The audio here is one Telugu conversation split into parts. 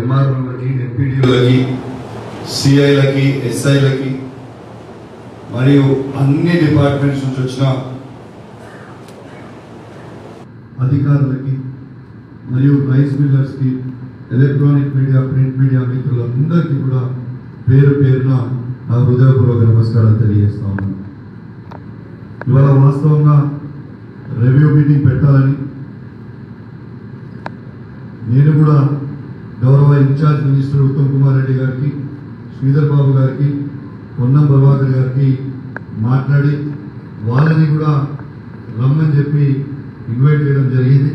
ఎంఆర్ఓలకి ఎంపీడీలకి సిఐలకి ఎస్ఐలకి మరియు అన్ని డిపార్ట్మెంట్స్ నుంచి వచ్చిన అధికారులకి మరియు రైస్ మిల్లర్స్కి ఎలక్ట్రానిక్ మీడియా ప్రింట్ మీడియా మిత్రులందరికీ కూడా పేరు పేరున నా హృదయపూర్వక నమస్కారాలు తెలియజేస్తా ఉన్నాను. ఇవాళ వాస్తవంగా రివ్యూ మీటింగ్ పెట్టాలని నేను కూడా in charge minister Uttam Kumar Reddy గారికి శ్రీధర్ బాబు గారికి పొన్నం ప్రభాకర్ గారికి మాట్లాడి వాళ్ళని కూడా రమ్మని చెప్పి ఇన్వైట్ చేయడం జరిగింది.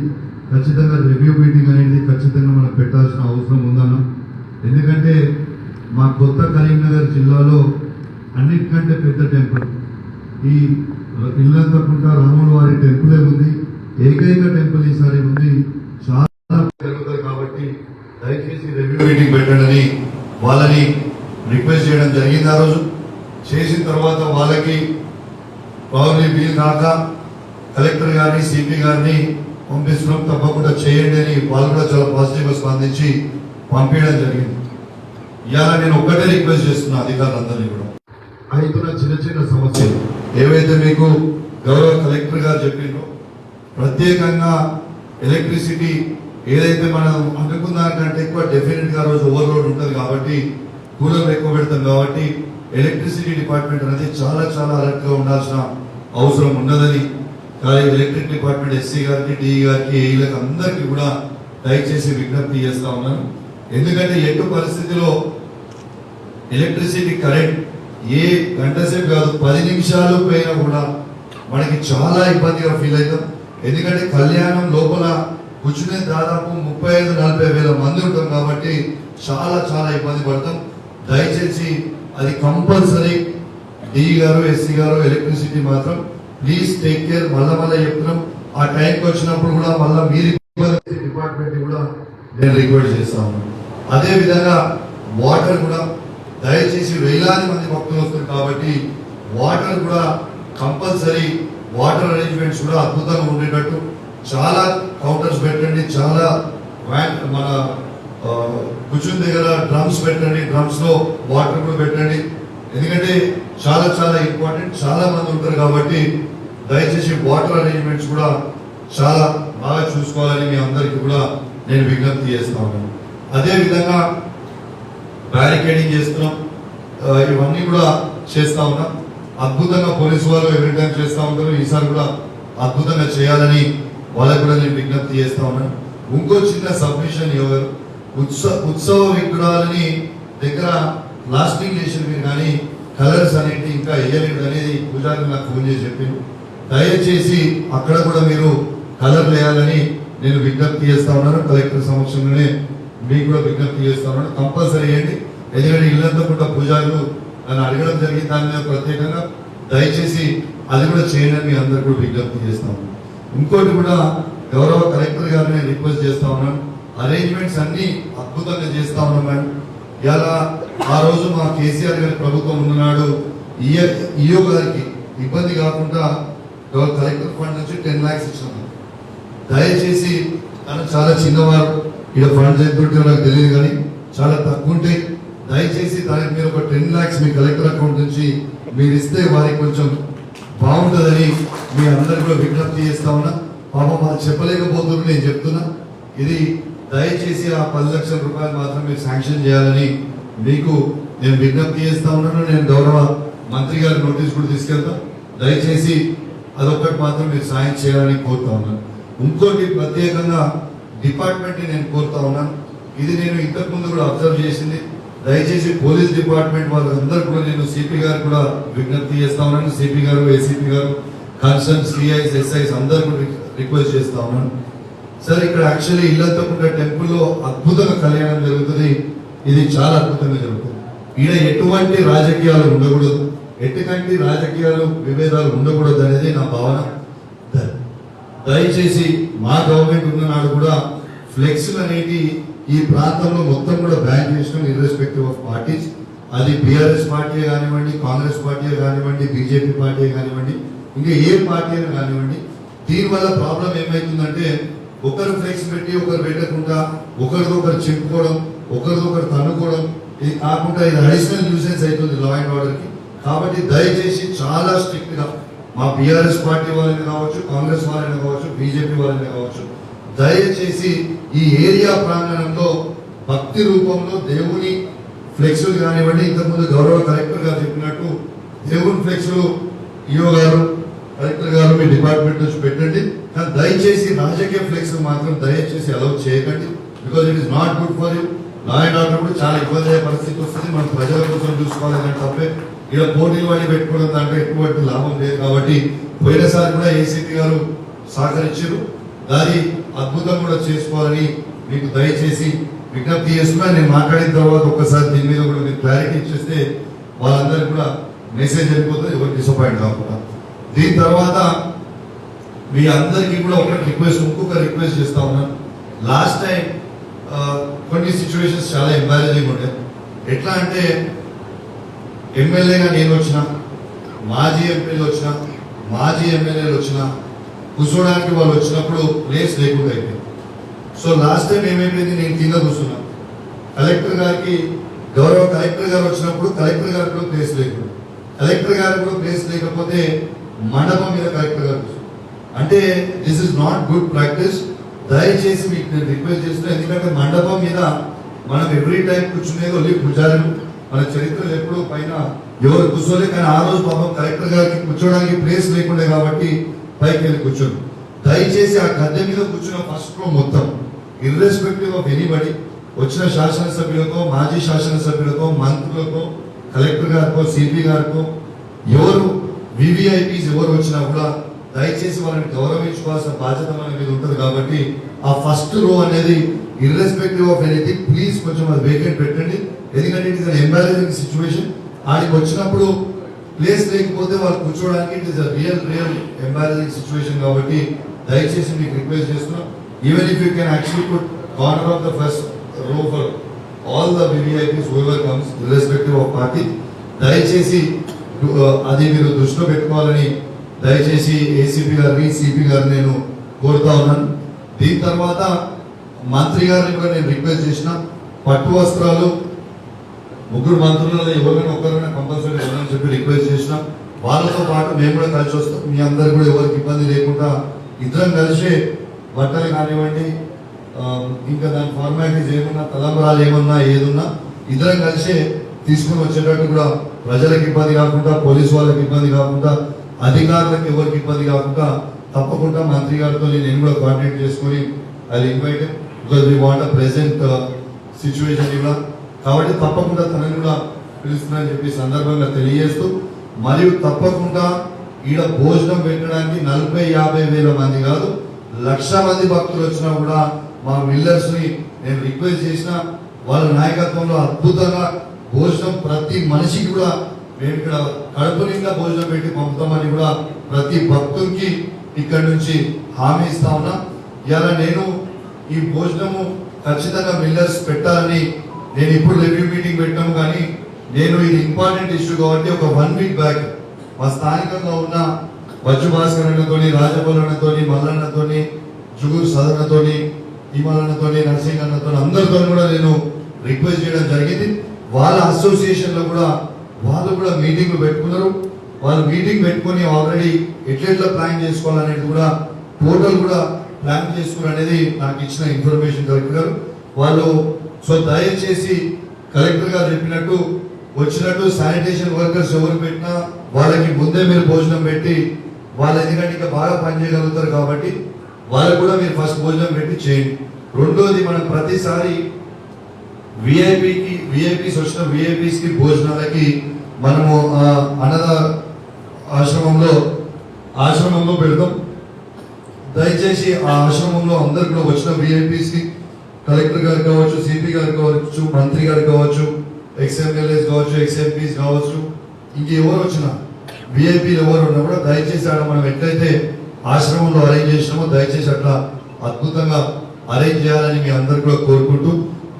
ఖచ్చితంగా రివ్యూ మీటింగ్ అనేది ఖచ్చితంగా మనం పెట్టాల్సిన అవసరం ఉందన్న. ఎందుకంటే మా కొత్త కరీంనగర్ జిల్లాలో అన్నిటికంటే పెద్ద టెంపుల్. ఈ ఇల్లంతకుంట రాముల వారి టెంపులే ఉంది. ఏకైక టెంపుల్ ఈసారి ఉంది చాలా జరుగుతుంది కాబట్టి దయచేసి రివ్యూ మీటింగ్ పెట్టండి వాళ్ళని రిక్వెస్ట్ చేయడం జరిగింది ఆ రోజు. చేసిన తర్వాత వాళ్ళకి పౌర్ణి బిల్ కాక కలెక్టర్ గారిని సిపి గారిని పంపిస్తున్నాం. తప్పకుండా చేయండి అని వాళ్ళు కూడా చాలా పాజిటివ్గా స్పందించి పంపించడం జరిగింది. ఇవాళ నేను ఒక్కటే రిక్వెస్ట్ చేస్తున్నా అధికారులందరినీ కూడా. అవుతున్న చిన్న చిన్న సమస్యలు. ఏవైతే మీకు గౌరవ కలెక్టర్ గారు చెప్పిండ్రో ప్రత్యేకంగా ఎలక్ట్రిసిటీ ఏదైతే మనం అనుకున్న కంటే ఎక్కువ డెఫినెట్గా రోజు ఓవర్లోడ్ ఉంటుంది కాబట్టి కూలర్లు ఎక్కువ పెడతాం కాబట్టి ఎలక్ట్రిసిటీ డిపార్ట్మెంట్ అనేది చాలా చాలా అలర్ట్గా ఉండాల్సిన అవసరం ఉన్నదని కానీ ఎలక్ట్రిక్ డిపార్ట్మెంట్ ఎస్సీ గారికి డిఈ గారికి ఏఈలకు అందరికీ కూడా దయచేసి విజ్ఞప్తి చేస్తా ఉన్నాను. ఎందుకంటే ఎటు పరిస్థితిలో ఎలక్ట్రిసిటీ కరెంట్ ఏ గంట సేపు కాదు పది నిమిషాలు పోయినా కూడా మనకి చాలా ఇబ్బందిగా ఫీల్ అవుతాం. ఎందుకంటే కళ్యాణం లోపల కూర్చునే దాదాపు ముప్పై ఐదు నలభై వేల మంది ఉంటాం కాబట్టి చాలా చాలా ఇబ్బంది పడతాం. దయచేసి అది కంపల్సరీ డి గారు ఎస్సీ గారు ఎలక్ట్రిసిటీ మాత్రం ప్లీజ్ టేక్ కేర్. మళ్ళా మళ్ళీ చెప్తున్నాం. ఆ టైంకి వచ్చినప్పుడు కూడా మళ్ళీ మీరు డిపార్ట్మెంట్ కూడా నేను రిక్వెస్ట్ చేస్తాను అదే విధంగా వాటర్ కూడా దయచేసి వేలాది మంది భక్తులు వస్తారు కాబట్టి వాటర్ కూడా కంపల్సరీ వాటర్ అరేంజ్మెంట్స్ కూడా అద్భుతంగా ఉండేటట్టు చాలా కౌంటర్స్ పెట్టండి చాలా వ్యాన్ మన కూర్చుని దగ్గర డ్రమ్స్ పెట్టండి డ్రమ్స్లో వాటర్ కూడా పెట్టండి. ఎందుకంటే చాలా చాలా ఇంపార్టెంట్ చాలా మంది ఉంటారు కాబట్టి దయచేసి వాటర్ అరేంజ్మెంట్స్ కూడా చాలా బాగా చూసుకోవాలని మీ అందరికీ కూడా నేను విజ్ఞప్తి చేస్తా ఉన్నాను. అదే విధంగా బ్యారికేడింగ్ చేస్తున్నాం. ఇవన్నీ కూడా చేస్తా ఉన్నాం. అద్భుతంగా పోలీసు వాళ్ళు ఎవ్రీ టైం చేస్తూ ఉంటారు. ఈసారి కూడా అద్భుతంగా చేయాలని వాళ్ళకు కూడా నేను విజ్ఞప్తి చేస్తా ఉన్నాను ఇంకో చిన్న సబ్మిషన్ ఎవరు? ఉత్సవ ఉత్సవ విగ్రహాలని దగ్గర ప్లాస్టింగ్ చేసినవి కానీ కలర్స్ అనేవి ఇంకా వేయలేదు అనేది పూజారి నాకు ఫోన్ చేసి చెప్పింది దయచేసి అక్కడ కూడా మీరు కలర్ వేయాలని నేను విజ్ఞప్తి చేస్తా ఉన్నాను. కలెక్టర్ సమక్షంలోనే మీకు కూడా విజ్ఞప్తి చేస్తా ఉన్నాను. కంపల్సరీ వేయండి ఎందుకంటే ఇల్లంతా కూడా పూజారులు నన్ను అడగడం జరిగింది. దాని మీద ప్రత్యేకంగా దయచేసి అది కూడా చేయండి మీ అందరు కూడా విజ్ఞప్తి చేస్తా ఉన్నాను. ఇంకోటి కూడా గౌరవ కలెక్టర్ గారిని రిక్వెస్ట్ చేస్తా ఉన్నాను అరేంజ్మెంట్స్ అన్ని అద్భుతంగా చేస్తా ఉన్నాం మేడం ఇలా ఆ రోజు మా కేసీఆర్ గారి ప్రభుత్వం ఉన్ననాడు ఈయో గారికి ఇబ్బంది కాకుండా గౌరవ కలెక్టర్ ఫండ్ నుంచి టెన్ లాక్స్ ఇచ్చినాం దయచేసి తను చాలా చిన్నవారు. ఇక్కడ ఫండ్స్ ఎంత నాకు తెలియదు కానీ చాలా తక్కువ ఉంటాయి దయచేసి దానికి మీరు ఒక టెన్ లాక్స్ మీ కలెక్టర్ అకౌంట్ నుంచి మీరు ఇస్తే వారికి కొంచెం బాగుంటుందని మీ అందరికి కూడా విజ్ఞప్తి చేస్తా ఉన్నా. పాపం మాకు చెప్పలేకపోతున్నారు నేను చెప్తున్నా. ఇది దయచేసి ఆ పది లక్షల రూపాయలు మాత్రం మీరు శాంక్షన్ చేయాలని మీకు నేను విజ్ఞప్తి చేస్తా ఉన్నాను. నేను గౌరవ మంత్రి గారి నోటీస్ కూడా తీసుకెళ్తా. దయచేసి అదొక్కటి మాత్రం మీరు సాయం చేయాలని కోరుతా ఉన్నాను ఇంకోటి ప్రత్యేకంగా డిపార్ట్మెంట్ని నేను కోరుతా ఉన్నాను ఇది నేను ఇంతకు ముందు కూడా అబ్జర్వ్ చేసింది. దయచేసి పోలీస్ డిపార్ట్మెంట్ వాళ్ళందరూ కూడా నేను సిపి గారు కూడా విజ్ఞప్తి చేస్తా ఉన్నాను. సిపి గారు ఏసీపీ గారు కన్సర్న్ సిఐస్ ఎస్ఐస్ అందరు కూడా రిక్వెస్ట్ చేస్తా ఉన్నాను. సార్ ఇక్కడ యాక్చువల్లీ ఇల్లంతకుంట టెంపుల్లో అద్భుతంగా కళ్యాణం జరుగుతుంది. ఇది చాలా అద్భుతంగా జరుగుతుంది. ఈడ ఎటువంటి రాజకీయాలు ఉండకూడదు. ఎటువంటి రాజకీయాలు విభేదాలు ఉండకూడదు అనేది నా భావన. దయచేసి మా గవర్నమెంట్ ఉన్న నాడు కూడా ఫ్లెక్స్లు అనేటి ఈ ప్రాంతంలో మొత్తం కూడా బ్యాన్ చేసుకుని ఇర్రెస్పెక్టివ్ ఆఫ్ పార్టీస్ అది బీఆర్ఎస్ పార్టీ కానివ్వండి కాంగ్రెస్ పార్టీ కానివ్వండి బీజేపీ పార్టీ కానివ్వండి ఇంకా ఏ పార్టీ అయినా కానివ్వండి దీనివల్ల ప్రాబ్లం ఏమవుతుందంటే ఒకరు ఫ్లెక్స్ పెట్టి ఒకరు పెట్టకుండా ఒకరికొకరు చెప్పుకోవడం ఒకరికొకరు తన్నుకోవడం ఇది కాకుండా ఇది అడిషనల్ న్యూసెన్స్ అవుతుంది లా అండ్ ఆర్డర్కి కాబట్టి దయచేసి చాలా స్ట్రిక్ట్గా మా బీఆర్ఎస్ పార్టీ వాళ్ళని కావచ్చు కాంగ్రెస్ వాళ్ళని కావచ్చు బీజేపీ వాళ్ళని కావచ్చు దయచేసి ఈ ఏరియా ప్రాంగణంలో భక్తి రూపంలో దేవుని ఫ్లెక్సులు కానివ్వండి ఇంతకుముందు గౌరవ కలెక్టర్ గారు చెప్పినట్టు దేవుని ఫ్లెక్సులు ఈఓ గారు కలెక్టర్ గారు మీ డిపార్ట్మెంట్ నుంచి పెట్టండి. కానీ దయచేసి రాజకీయ ఫ్లెక్స్ మాత్రం దయచేసి అలౌ చేయకండి. Because it is not good for you law and order కూడా చాలా ఇబ్బంది అయ్యే పరిస్థితి వస్తుంది. మనం ప్రజల కోసం చూసుకోవాలి తప్పే. ఇలా పోటీలు పడి పెట్టుకోవడం దాంట్లో ఎటువంటి లాభం లేదు కాబట్టి పోయినసారి కూడా ఏసీపీ గారు సహకరించారు. దాని అద్భుతం కూడా చేసుకోవాలని మీకు దయచేసి విజ్ఞప్తి చేస్తున్నా. నేను మాట్లాడిన తర్వాత ఒక్కసారి దీని మీద కూడా మీరు క్లారిటీ ఇచ్చేస్తే వాళ్ళందరికీ కూడా మెసేజ్ వెళ్ళిపోతుంది ఎవరు డిసప్పాయింట్ కాకుండా దీని తర్వాత మీ అందరికీ కూడా ఒక రిక్వెస్ట్ ఇంకొక రిక్వెస్ట్ చేస్తా ఉన్నాను లాస్ట్ టైం కొన్ని సిచ్యువేషన్స్ చాలా ఎంబారేజింగ్ ఉండే. ఎట్లా అంటే ఎమ్మెల్యేగా నేను వచ్చిన మాజీ ఎంపీలు వచ్చిన మాజీ ఎమ్మెల్యేలు వచ్చినా కూర్చోడానికి వాళ్ళు వచ్చినప్పుడు ప్లేస్ లేకుండా అయిపోయింది. సో లాస్ట్ టైం ఏమైపోయింది? నేను కింద కూర్చున్నా. కలెక్టర్ గారికి గౌరవ కలెక్టర్ గారు వచ్చినప్పుడు కలెక్టర్ గారు కూడా ప్లేస్ లేకుండా కలెక్టర్ గారు కూడా ప్లేస్ లేకపోతే మండపం మీద కలెక్టర్ గారు అంటే this is not good practice దయచేసి మీకు నేను రిక్వెస్ట్ చేస్తున్నా ఎందుకంటే మండపం మీద మనం ఎవ్రీ టైం కూర్చునేది ఓన్లీ పూజారులు మన చరిత్రలు ఎప్పుడూ పైన ఎవరు కూర్చోలే కానీ ఆ రోజు పాపం కలెక్టర్ గారికి కూర్చోడానికి ప్లేస్ లేకుండే కాబట్టి పైకి వెళ్ళి కూర్చోండి. దయచేసి ఆ గద్దె మీద కూర్చున్న ఫస్ట్ రో మొత్తం ఇర్రెస్పెక్టివ్ ఆఫ్ ఎనీబడి వచ్చిన శాసనసభ్యులతో మాజీ శాసనసభ్యులతో మంత్రులకో కలెక్టర్ గారికో సిపి గారికో ఎవరు వివిఐపీస్ ఎవరు వచ్చినా కూడా దయచేసి వాళ్ళని గౌరవించుకోవాల్సిన బాధ్యత మన మీద ఉంటుంది కాబట్టి ఆ ఫస్ట్ రో అనేది ఇర్రెస్పెక్టివ్ ఆఫ్ ఎనీథింగ్ ప్లీజ్ కొంచెం అది వేకెంట్ పెట్టండి. ఎందుకంటే it is an embarrassing situation ఆడికి వచ్చినప్పుడు ప్లేస్ లేకపోతే వాళ్ళు కూర్చోవడానికి it is a real real embarrassing situation కాబట్టి దయచేసి మీకు రిక్వెస్ట్ చేస్తున్నాం. Even if you can actually put corner of the first row for all the VVIPs over comes irrespective of party దయచేసి uh, అది మీరు దృష్టిలో పెట్టుకోవాలని దయచేసి ఏసీపీ గారిని సిపి గారిని నేను కోరుతా ఉన్నాను. దీని తర్వాత మంత్రి గారిని కూడా నేను రిక్వెస్ట్ చేసిన పట్టు వస్త్రాలు ముగ్గురు మంత్రులలో ఎవరైనా ఒకరైనా కంపల్సరీ ఎవరైనా చెప్పి రిక్వెస్ట్ చేసిన వాళ్ళతో పాటు మేము కూడా కలిసి వస్తాం. మీ అందరు కూడా ఎవరికి ఇబ్బంది లేకుండా ఇద్దరం కలిసి బట్టలు కానివ్వండి ఇంకా దాని ఫార్మాలిటీస్ ఏమన్నా తలంబరాలు ఏమన్నా ఏదున్నా ఇద్దరం కలిసి తీసుకుని వచ్చేటట్టు కూడా ప్రజలకు ఇబ్బంది కాకుండా పోలీసు వాళ్ళకి ఇబ్బంది కాకుండా అధికారులకు ఎవరికి ఇబ్బంది కాకుండా తప్పకుండా మంత్రి గారితో నేను కూడా కాంటాక్ట్ చేసుకొని అది invite because we want a present situation కూడా కాబట్టి తప్పకుండా తనని కూడా పిలుస్తున్నానని చెప్పి సందర్భంగా తెలియజేస్తూ మరియు తప్పకుండా ఈడ భోజనం పెట్టడానికి నలభై యాభై వేల మంది కాదు లక్ష మంది భక్తులు వచ్చినా కూడా మా మిల్లర్స్ని నేను రిక్వెస్ట్ చేసిన వాళ్ళ నాయకత్వంలో అద్భుతంగా భోజనం ప్రతి మనిషికి కూడా మేము ఇక్కడ కడుపు నిండా భోజనం పెట్టి పంపుతామని కూడా ప్రతి భక్తునికి ఇక్కడ నుంచి హామీ ఇస్తా ఉన్నా. ఇలా నేను ఈ భోజనము ఖచ్చితంగా మిల్లర్స్ పెట్టాలని నేను ఇప్పుడు రివ్యూ మీటింగ్ పెట్టాము కానీ నేను ఇది ఇంపార్టెంట్ ఇష్యూ కాబట్టి ఒక వన్ వీక్ బ్యాక్ మా స్థానికంగా ఉన్న బజ్జు భాస్కర్ అన్నతోని రాజపల్ మల్లన్నతోని జుగురు సదనతోని హిమాలన్నతోని నర్సింగ్ అన్నతో అందరితో కూడా నేను రిక్వెస్ట్ చేయడం జరిగింది. వాళ్ళ అసోసియేషన్లో కూడా వాళ్ళు కూడా మీటింగ్లు పెట్టుకున్నారు. వాళ్ళు మీటింగ్ పెట్టుకొని ఆల్రెడీ ఎట్లెట్లా ప్లాన్ చేసుకోవాలనేది కూడా టోటల్ కూడా ప్లాన్ చేసుకుని అనేది నాకు ఇచ్చిన ఇన్ఫర్మేషన్ కలెక్టర్ గారు వాళ్ళు సో దయచేసి కలెక్టర్ గారు చెప్పినట్టు వచ్చినట్టు శానిటేషన్ వర్కర్స్ ఎవరు పెట్టినా వాళ్ళకి ముందే మీరు భోజనం పెట్టి వాళ్ళు ఎందుకంటే ఇంకా బాగా పనిచేయగలుగుతారు కాబట్టి వాళ్ళకు కూడా మీరు ఫస్ట్ భోజనం పెట్టి చేయండి. రెండోది మనం ప్రతిసారి విఐపికి విఐపీస్ వచ్చిన విఐపీస్కి భోజనాలకి మనము ఆ, అన్నద ఆశ్రమంలో ఆశ్రమంలో పెడతాం. దయచేసి ఆ ఆశ్రమంలో అందరు కూడా వచ్చిన విఐపీస్కి కలెక్టర్ గారు కావచ్చు సిపి గారు కావచ్చు మంత్రి గారు కావచ్చు ఎక్స్ఎమ్ఎల్ఏస్ కావచ్చు ఎక్స్ఎంపీస్ కావచ్చు ఇంకెవరు వచ్చినా విఐపీలు ఎవరు ఉన్నా కూడా దయచేసి ఆడ మనం ఎట్లయితే ఆశ్రమంలో అరేంజ్ చేసినామో దయచేసి అట్లా అద్భుతంగా అరేంజ్ చేయాలని మీ అందరు కూడా కోరుకుంటూ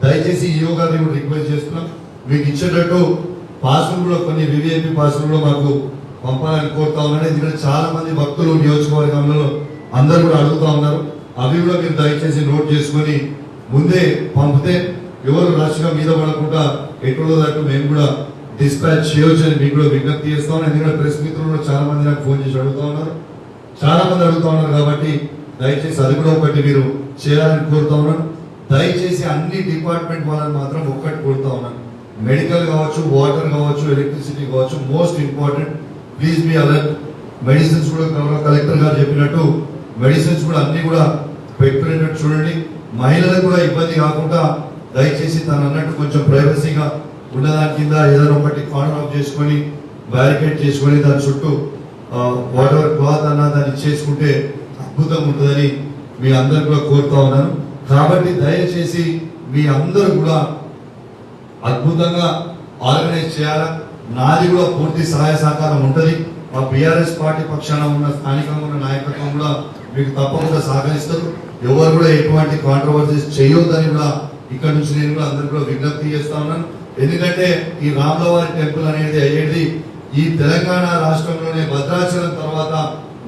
దయచేసి ఈఓ గారిని కూడా రిక్వెస్ట్ చేస్తున్నాం. మీకు ఇచ్చేటట్టు పాసులు కూడా కొన్ని వివిఐపి పాసులు కూడా మాకు పంపాలని కోరుతా ఉన్నాను. ఎందుకంటే చాలా మంది భక్తులు నియోజకవర్గంలో అందరూ కూడా అడుగుతా ఉన్నారు. అవి కూడా మీరు దయచేసి నోట్ చేసుకొని ముందే పంపితే ఎవరు రష్గా మీద పడకుండా ఎక్కడో దాకా మేము కూడా డిస్పాచ్ చేయొచ్చు అని మీకు కూడా విజ్ఞప్తి చేస్తాం ఎందుకంటే ప్రెస్ మిత్రులు కూడా చాలా మంది నాకు ఫోన్ చేసి అడుగుతా ఉన్నారు. చాలా మంది అడుగుతా ఉన్నారు కాబట్టి దయచేసి అది కూడా ఒకటి మీరు చేయాలని కోరుతా ఉన్నాను. దయచేసి అన్ని డిపార్ట్మెంట్ వాళ్ళని మాత్రం ఒక్కటి కోరుతా ఉన్నాను. మెడికల్ కావచ్చు వాటర్ కావచ్చు ఎలక్ట్రిసిటీ కావచ్చు most important please be alert. Medicines కూడా కలెక్టర్ గారు చెప్పినట్టు మెడిసిన్స్ కూడా అన్ని కూడా పెట్టుకునేటట్టు చూడండి. మహిళలకు కూడా ఇబ్బంది కాకుండా దయచేసి తను అన్నట్టు కొంచెం ప్రైవసీగా ఉన్నదాని కింద ఏదైనా ఒకటి కార్నర్ ఆఫ్ చేసుకొని బ్యారికేడ్ చేసుకొని దాని చుట్టూ వాట్ ఎవర్ క్లాత్ అన్న దాన్ని చేసుకుంటే అద్భుతంగా ఉంటుందని మీ అందరు కూడా కోరుతా ఉన్నాను. కాబట్టి దయచేసి మీ అందరూ కూడా అద్భుతంగా ఆర్గనైజ్ చేయాలా? నాది కూడా పూర్తి సహాయ సహకారం ఉంటుంది. మా బీఆర్ఎస్ పార్టీ పక్షాన ఉన్న స్థానికంగా ఉన్న నాయకత్వం కూడా మీకు తప్పకుండా సహకరిస్తారు. ఎవరు కూడా ఎటువంటి కాంట్రవర్సీస్ చేయొద్దని కూడా ఇక్కడ నుంచి నేను కూడా అందరు కూడా విజ్ఞప్తి చేస్తా ఉన్నాను. ఎందుకంటే ఈ రాములవారి టెంపుల్ అనేది అయ్యేది ఈ తెలంగాణ రాష్ట్రంలోనే భద్రాచలం తర్వాత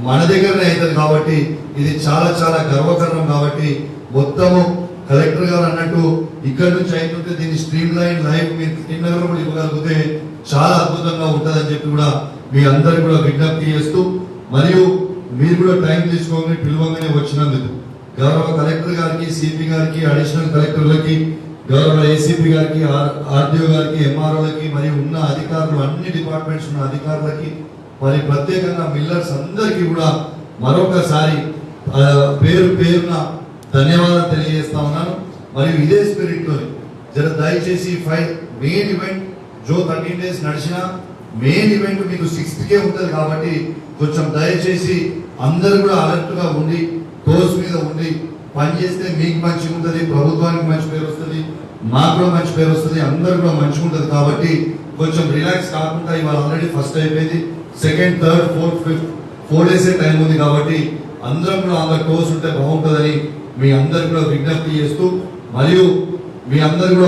మన దగ్గరనే అవుతుంది కాబట్టి ఇది చాలా చాలా గర్వకారణం కాబట్టి మొత్తము కలెక్టర్ గారు అన్నట్టు ఇక్కడ నుంచి అయిపోతే దీన్ని స్ట్రీమ్ లైన్ లైఫ్ మీరు కిందలో కూడా ఇవ్వగలిగితే చాలా అద్భుతంగా ఉంటుందని చెప్పి కూడా మీ అందరికి కూడా విజ్ఞప్తి చేస్తూ మరియు మీరు కూడా టైం తీసుకోమని పిలువంగానే వచ్చినందుకు. గౌరవ కలెక్టర్ గారికి సిపి గారికి అడిషనల్ కలెక్టర్లకి గౌరవ ఏసీపీ గారికి ఆర్డీఓ గారికి ఎంఆర్ఓలకి మరియు ఉన్న అధికారులు అన్ని డిపార్ట్మెంట్స్ ఉన్న అధికారులకి మరి ప్రత్యేకంగా మిల్లర్స్ అందరికీ కూడా మరొకసారి పేరు పేరున ధన్యవాదాలు తెలియజేస్తా ఉన్నాను. మరియు ఇదే స్పిరిట్లో జర దయచేసి ఫైవ్ మెయిన్ ఈవెంట్ జో థర్టీన్ డేస్ నడిచిన మెయిన్ ఈవెంట్ మీకు సిక్స్త్ కే ఉంటుంది కాబట్టి కొంచెం దయచేసి అందరూ కూడా అలర్ట్గా ఉండి టోస్ మీద ఉండి పని చేస్తే మీకు మంచిగా ఉంటుంది ప్రభుత్వానికి మంచి పేరు వస్తుంది మాకు కూడా మంచి పేరు వస్తుంది అందరూ కూడా మంచిగా ఉంటుంది కాబట్టి కొంచెం రిలాక్స్ కాకుండా ఇవాళ ఆల్రెడీ ఫస్ట్ అయిపోయింది. Second third fourth fifth four డేసే టైం ఉంది కాబట్టి అందరం కూడా అందరు టోస్ ఉంటే బాగుంటుందని మీ అందరు కూడా విజ్ఞప్తి చేస్తూ మరియు మీ అందరు కూడా